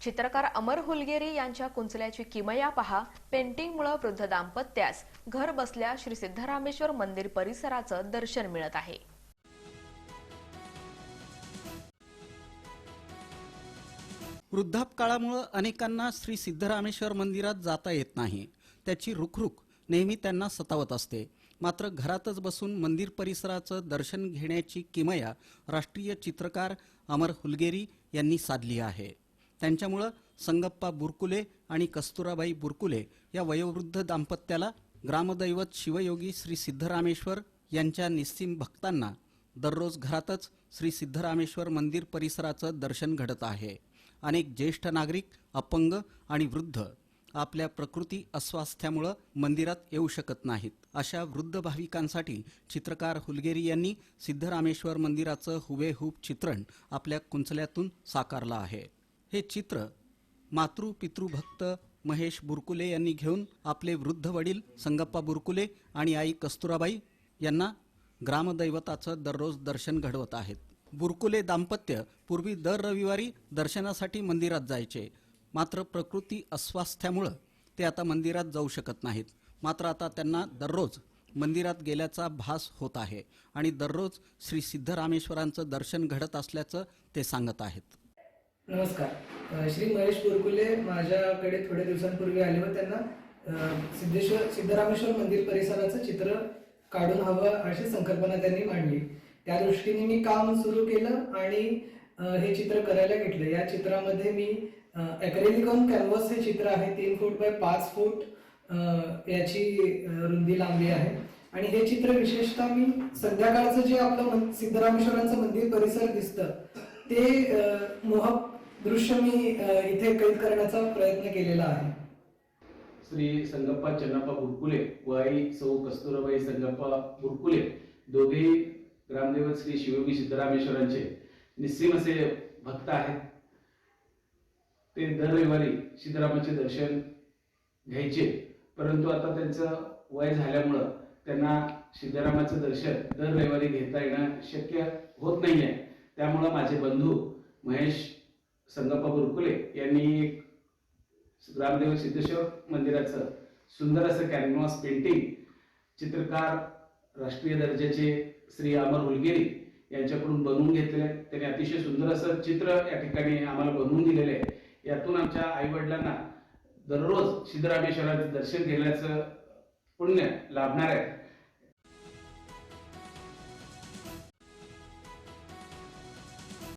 चित्रकार अमर हुलगेरी यांच्या कुंचल्याची किमया पहा. पेंटिंगमुळे वृद्ध दाम्पत्यास घर बसल्या श्री सिद्धरामेश्वर मंदिर परिसराचं दर्शन मिळत आहे. वृद्धापकाळामुळं अनेकांना श्री सिद्धरामेश्वर मंदिरात जाता येत नाही. त्याची रुखरुख नेहमी त्यांना सतावत असते. मात्र घरातच बसून मंदिर परिसराचं दर्शन घेण्याची किमया राष्ट्रीय चित्रकार अमर हुलगेरी यांनी साधली आहे. त्यांच्यामुळं संगप्पा बुरकुले आणि कस्तुराबाई बुरकुले या वयोवृद्ध दाम्पत्याला ग्रामदैवत शिवयोगी श्री सिद्धरामेश्वर यांच्या निस्सीम भक्तांना दररोज घरातच श्री सिद्धरामेश्वर मंदिर परिसराचं दर्शन घडत आहे. अनेक ज्येष्ठ नागरिक अपंग आणि वृद्ध आपल्या प्रकृती अस्वास्थ्यामुळं मंदिरात येऊ शकत नाहीत. अशा वृद्ध भाविकांसाठी चित्रकार हुलगेरी यांनी सिद्धरामेश्वर मंदिराचं हुबेहूब चित्रण आपल्या कुंचल्यातून साकारलं आहे. हे चित्र मातृ पितृभक्त महेश बुरकुले यांनी घेऊन आपले वृद्ध वडील संगप्पा बुरकुले आणि आई कस्तुराबाई यांना ग्रामदैवताचं दररोज दर्शन घडवत आहेत. बुरकुले दाम्पत्य पूर्वी दर रविवारी दर्शनासाठी मंदिरात जायचे. मात्र प्रकृती अस्वास्थ्यामुळं ते आता मंदिरात जाऊ शकत नाहीत. मात्र आता त्यांना दररोज मंदिरात गेल्याचा भास होत आहे आणि दररोज श्री सिद्धरामेश्वरांचं दर्शन घडत असल्याचं ते सांगत आहेत. नमस्कार. श्री महेश कुरकुले माझ्याकडे थोड्या दिवसांपूर्वी आले व त्यांना सिद्धेश्वर सिद्धरामेश्वर मंदिर परिसराचं चित्र काढून हवं अशी संकल्पना त्यांनी मांडली. त्या दृष्टीने मी काम सुरू केलं आणि हे चित्र करायला घेतलं. या चित्रामध्ये मी अॅक्रेलिक कॅनव्हस हे चित्र आहे तीन फूट बाय पाच फूट याची रुंदी लांबी आहे. आणि हे चित्र विशेषतः मी संध्याकाळचं जे आपलं सिद्धरामेश्वरांचं मंदिर परिसर दिसतं ते मोहक दृश्य मी इथे कैद करण्याचा प्रयत्न केलेला आहे. श्री संगप्पा चन्नप्पा गुरकुले व आई सौ कस्तुराबाई संगप्पा गुरकुले दोघेही ग्रामदेवत श्री शिवयोगी सिद्धरामेश्वरांचे निस्सीम असे भक्त आहेत. ते दर रविवारी सिद्धरामाचे दर्शन घ्यायचे परंतु आता त्यांचं वय झाल्यामुळं त्यांना सिद्धरामाचं दर्शन दर रविवारी घेता येणं शक्य होत नाही आहे त्यामुळं माझे बंधू महेश संगप्पा बुरकुले यांनी एक ग्रामदेव सिद्धेश्वर मंदिराचं सुंदर असं कॅनव्हास पेंटिंग चित्रकार राष्ट्रीय दर्जाचे श्री अमर हुलगेरी यांच्याकडून बनवून घेतलेले आहे. त्यांनी अतिशय सुंदर असं चित्र या ठिकाणी आम्हाला बनवून दिलेलं आहे. यातून आमच्या आईवडिलांना दररोज सिद्धरामेश्वराचं दर्शन घेण्याचं पुण्य लाभणार आहे.